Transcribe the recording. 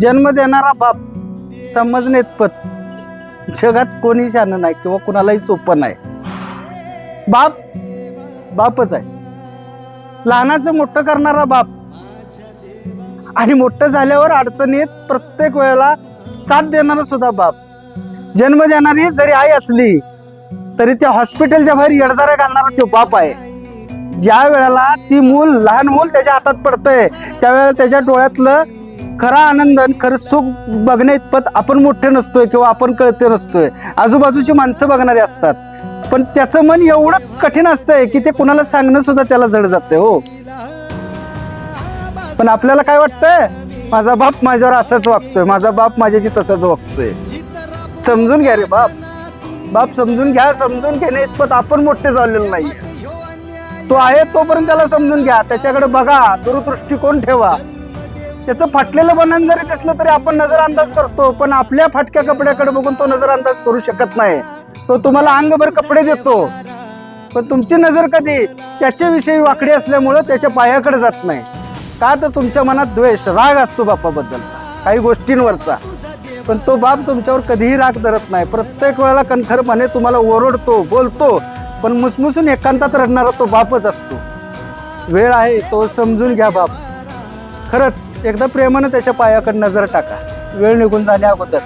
जन्म देणारा बाप समजणे पत. जगात कोणी शान नाही किंवा कुणालाही सोपं नाही. बाप बापच आहे. लहानाचं मोठं करणारा बाप आणि मोठं झाल्यावर अडचणीत प्रत्येक वेळेला साथ देणारा सुद्धा बाप. जन्म देणारी जरी आई असली तरी त्या हॉस्पिटलच्या बाहेर येडजाऱ्या घालणारा तो बाप आहे. ज्या वेळेला ती मूल लहान मूल त्याच्या हातात पडतंय त्यावेळेला त्याच्या डोळ्यातलं खरा आनंद आणि खरं सुख बघण्या इतपत आपण मोठे नसतोय किंवा आपण कळते नसतोय. आजूबाजूची माणसं बघणारे असतात. पण त्याचं मन एवढं कठीण असतंय की ते कुणाला सांगणं सुद्धा त्याला जड जाते हो. पण आपल्याला काय वाटतंय? माझा बाप माझ्यावर असंच वागतोय. माझा बाप माझ्याशी तसंच वागतोय. समजून घ्या रे बाप. बाप समजून घ्या समजून घेणे इतपत आपण मोठे झालेलो नाहीये. तो आहे तोपर्यंत त्याला समजून घ्या. त्याच्याकडे बघा. दूरदृष्टिकोन ठेवा. त्याचं फाटलेलं बनन जरी दिसलं तरी आपण नजर अंदाज करतो पण आपल्या फाटक्या कपड्याकडे बघून तो नजर अंदाज करू शकत नाही. तो तुम्हाला अंगभर कपडे देतो. पण तुमची नजर कधी त्याच्याविषयी वाकडी असल्यामुळं त्याच्या पायाकडे जात नाही. का तर तुमच्या मनात द्वेष राग असतो बापाबद्दलचा काही गोष्टींवरचा. पण तो बाप तुमच्यावर कधीही राग धरत नाही. प्रत्येक वेळेला कणखरपणे तुम्हाला ओरडतो बोलतो पण मुसमुसून एकांतात रडणारा तो बापच असतो. वेळ आहे तो समजून घ्या बाप. खरंच एकदा प्रेमानं त्याच्या पायाकडे नजर टाका. वेळ निघून जाण्या अगोदर.